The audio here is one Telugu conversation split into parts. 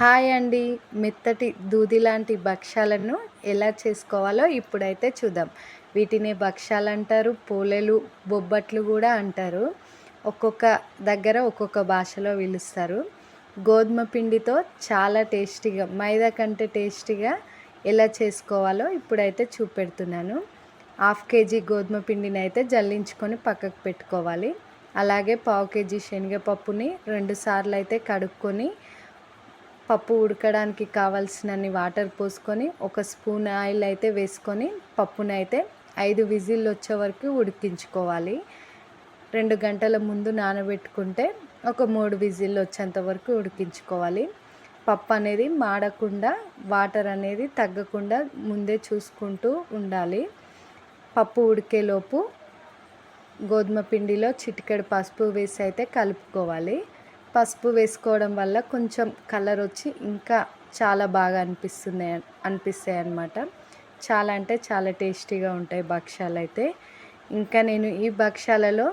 హాయ్ అండి. మెత్తటి దూది లాంటి భక్ష్యాలను ఎలా చేసుకోవాలో ఇప్పుడైతే చూద్దాం. వీటిని భక్ష్యాలు అంటారు పూలెలు బొబ్బట్లు కూడా అంటారు. ఒక్కొక్క దగ్గర ఒక్కొక్క భాషలో పిలుస్తారు. గోధుమ పిండితో చాలా టేస్టీగా మైదా కంటే టేస్టీగా ఎలా చేసుకోవాలో ఇప్పుడైతే చూపెడుతున్నాను. హాఫ్ కేజీ గోధుమ పిండిని అయితే జల్లించుకొని పక్కకు పెట్టుకోవాలి. అలాగే పావు కేజీ శనగపప్పుని రెండుసార్లు అయితే కడుక్కొని పప్పు ఉడకడానికి కావాల్సినన్ని వాటర్ పోసుకొని ఒక స్పూన్ ఆయిల్ అయితే వేసుకొని పప్పునైతే అయితే ఐదు విజిల్లు వచ్చే వరకు ఉడికించుకోవాలి. రెండు గంటల ముందు నానబెట్టుకుంటే ఒక మూడు విజిల్లు వచ్చేంత వరకు ఉడికించుకోవాలి. పప్పు అనేది మాడకుండా వాటర్ అనేది తగ్గకుండా ముందే చూసుకుంటూ ఉండాలి. పప్పు ఉడికేలోపు గోధుమ పిండిలో చిటికెడు పసుపు వేసి అయితే కలుపుకోవాలి. పసుపు వేసుకోవడం వల్ల కొంచెం కలర్ వచ్చి ఇంకా చాలా బాగా అనిపిస్తుంది అనిపిస్తాయి అన్నమాట. చాలా అంటే చాలా టేస్టీగా ఉంటాయి భక్ష్యాలు అయితే ఇంకా నేను ఈ భక్ష్యాలలో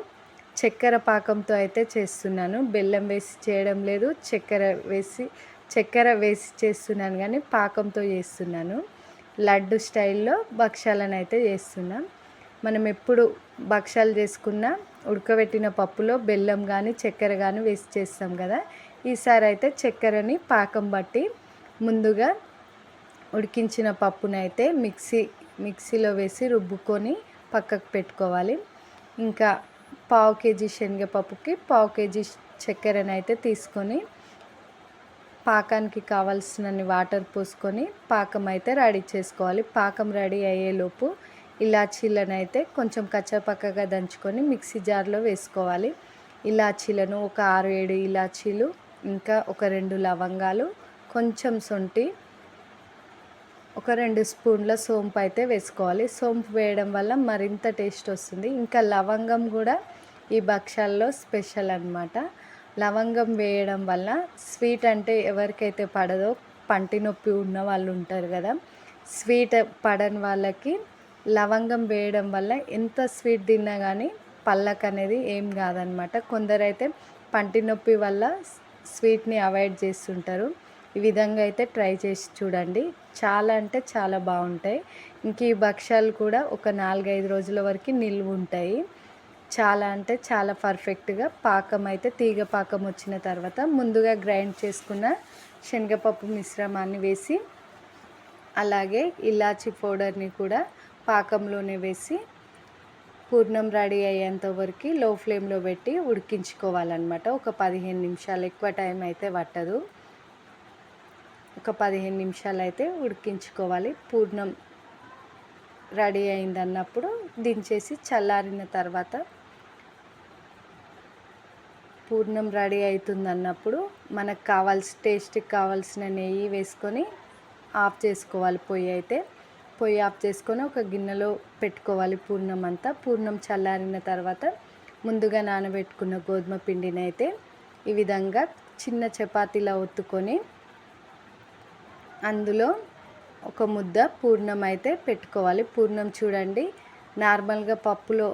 చక్కెర పాకంతో అయితే చేస్తున్నాను. బెల్లం వేసి చేయడం లేదు చక్కెర వేసి చక్కెర వేసి చేస్తున్నాను కానీ పాకంతో చేస్తున్నాను. లడ్డు స్టైల్లో భక్ష్యాలను అయితే చేస్తున్నాం. మనం ఎప్పుడు భక్ష్యాలు చేసుకున్న ఉడకబెట్టిన పప్పులో బెల్లం కానీ చక్కెర కానీ వేసి చేస్తాం కదా. ఈసారి అయితే చక్కెరని పాకం బట్టి ముందుగా ఉడికించిన పప్పునైతే మిక్సీ మిక్సీలో వేసి రుబ్బుకొని పక్కకు పెట్టుకోవాలి. ఇంకా పావు కేజీ శనగపప్పుకి పావు కేజీ చక్కెరని అయితే తీసుకొని పాకానికి కావాల్సినన్ని వాటర్ పోసుకొని పాకం అయితే రెడీ చేసుకోవాలి. పాకం రెడీ అయ్యేలోపు ఇలాచీలను అయితే కొంచెం కచ్చపక్కగా దంచుకొని మిక్సీ జార్లో వేసుకోవాలి. ఇలాచీలను ఒక ఆరు ఏడు ఇలాచీలు ఇంకా ఒక రెండు లవంగాలు కొంచెం సొంటి ఒక రెండు స్పూన్ల సోంపు అయితే వేసుకోవాలి. సోంపు వేయడం వల్ల మరింత టేస్ట్ వస్తుంది. ఇంకా లవంగం కూడా ఈ భక్ష్యాల్లో స్పెషల్ అనమాట లవంగం వేయడం వల్ల స్వీట్ అంటే ఎవరికైతే పడదో పంటి నొప్పి ఉన్న వాళ్ళు ఉంటారు కదా స్వీట్ పడని వాళ్ళకి లవంగం వేయడం వల్ల ఎంత స్వీట్ తిన్నా కానీ పళ్ళకు అనేది ఏం కాదనమాట కొందరైతే పంటి నొప్పి వల్ల స్వీట్ని అవాయిడ్ చేస్తుంటారు. ఈ విధంగా అయితే ట్రై చేసి చూడండి. చాలా అంటే చాలా బాగుంటాయి. ఇంక ఈ భక్ష్యాలు కూడా ఒక నాలుగైదు రోజుల వరకు నిల్వ ఉంటాయి. చాలా అంటే చాలా పర్ఫెక్ట్గా పాకం అయితే తీగ పాకం వచ్చిన తర్వాత ముందుగా గ్రైండ్ చేసుకున్న శనగపప్పు మిశ్రమాన్ని వేసి అలాగే ఇలాచి పౌడర్ని కూడా పాకంలోనే వేసి పూర్ణం రెడీ అయ్యేంత వరకు లో ఫ్లేమ్లో పెట్టి ఉడికించుకోవాలన్నమాట. ఒక పదిహేను నిమిషాలు ఎక్కువ టైం అయితే పట్టదు. ఒక పదిహేను నిమిషాలు అయితే ఉడికించుకోవాలి. పూర్ణం రెడీ అయింది అన్నప్పుడు దించేసి చల్లారిన తర్వాత పూర్ణం రెడీ అవుతుంది అన్నప్పుడు మనకు కావాల్సిన టేస్ట్కి కావాల్సిన నెయ్యి వేసుకొని ఆఫ్ చేసుకోవాలి పొయ్యి అయితే. పొయ్యి ఆఫ్ చేసుకొని ఒక గిన్నెలో పెట్టుకోవాలి పూర్ణం అంతా. పూర్ణం చల్లారిన తర్వాత ముందుగా నానబెట్టుకున్న గోధుమ పిండిని అయితే ఈ విధంగా చిన్న చపాతీలా ఒత్తుకొని అందులో ఒక ముద్ద పూర్ణం అయితే పెట్టుకోవాలి. పూర్ణం చూడండి నార్మల్గా పప్పులో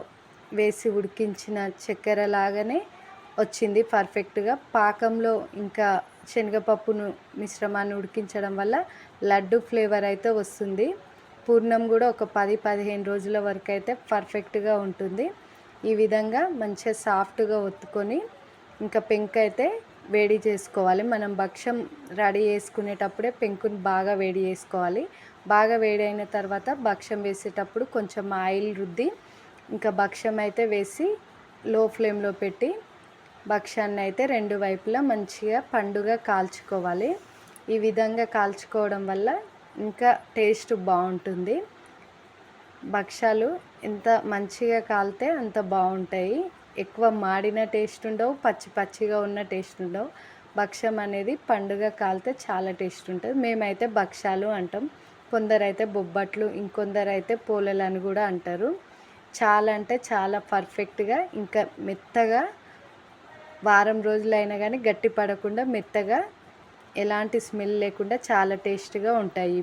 వేసి ఉడికించిన చక్కెర లాగానే వచ్చింది. పర్ఫెక్ట్గా పాకంలో ఇంకా శనగపప్పును మిశ్రమాన్ని ఉడికించడం వల్ల లడ్డు ఫ్లేవర్ అయితే వస్తుంది. పూర్ణం కూడా ఒక పది పదిహేను రోజుల వరకు అయితే పర్ఫెక్ట్గా ఉంటుంది. ఈ విధంగా మంచిగా సాఫ్ట్గా ఒత్తుకొని ఇంకా పెంక అయితే వేడి చేసుకోవాలి. మనం భక్ష్యం రెడీ చేసుకునేటప్పుడే పెంకుని బాగా వేడి చేసుకోవాలి. బాగా వేడి అయిన తర్వాత భక్ష్యం వేసేటప్పుడు కొంచెం ఆయిల్ రుద్ది ఇంకా భక్ష్యం అయితే వేసి లో ఫ్లేమ్లో పెట్టి భక్ష్యాన్ని అయితే రెండు వైపులా మంచిగా పండుగ కాల్చుకోవాలి. ఈ విధంగా కాల్చుకోవడం వల్ల ఇంకా టేస్ట్ బాగుంటుంది. భక్ష్యాలు ఎంత మంచిగా కాలితే అంత బాగుంటాయి. ఎక్కువ మాడిన టేస్ట్ ఉండవు పచ్చి పచ్చిగా ఉన్న టేస్ట్ ఉండవు. భక్ష్యం అనేది పండుగ కాలితే చాలా టేస్ట్ ఉంటుంది. మేమైతే భక్ష్యాలు అంటాం. కొందరైతే బొబ్బట్లు ఇంకొందరైతే పూలలు అని కూడా అంటారు. చాలా అంటే చాలా పర్ఫెక్ట్గా ఇంకా మెత్తగా వారం రోజులైనా కానీ గట్టి పడకుండా మెత్తగా ఎలాంటి స్మెల్ లేకుండా చాలా టేస్ట్గా ఉంటాయి.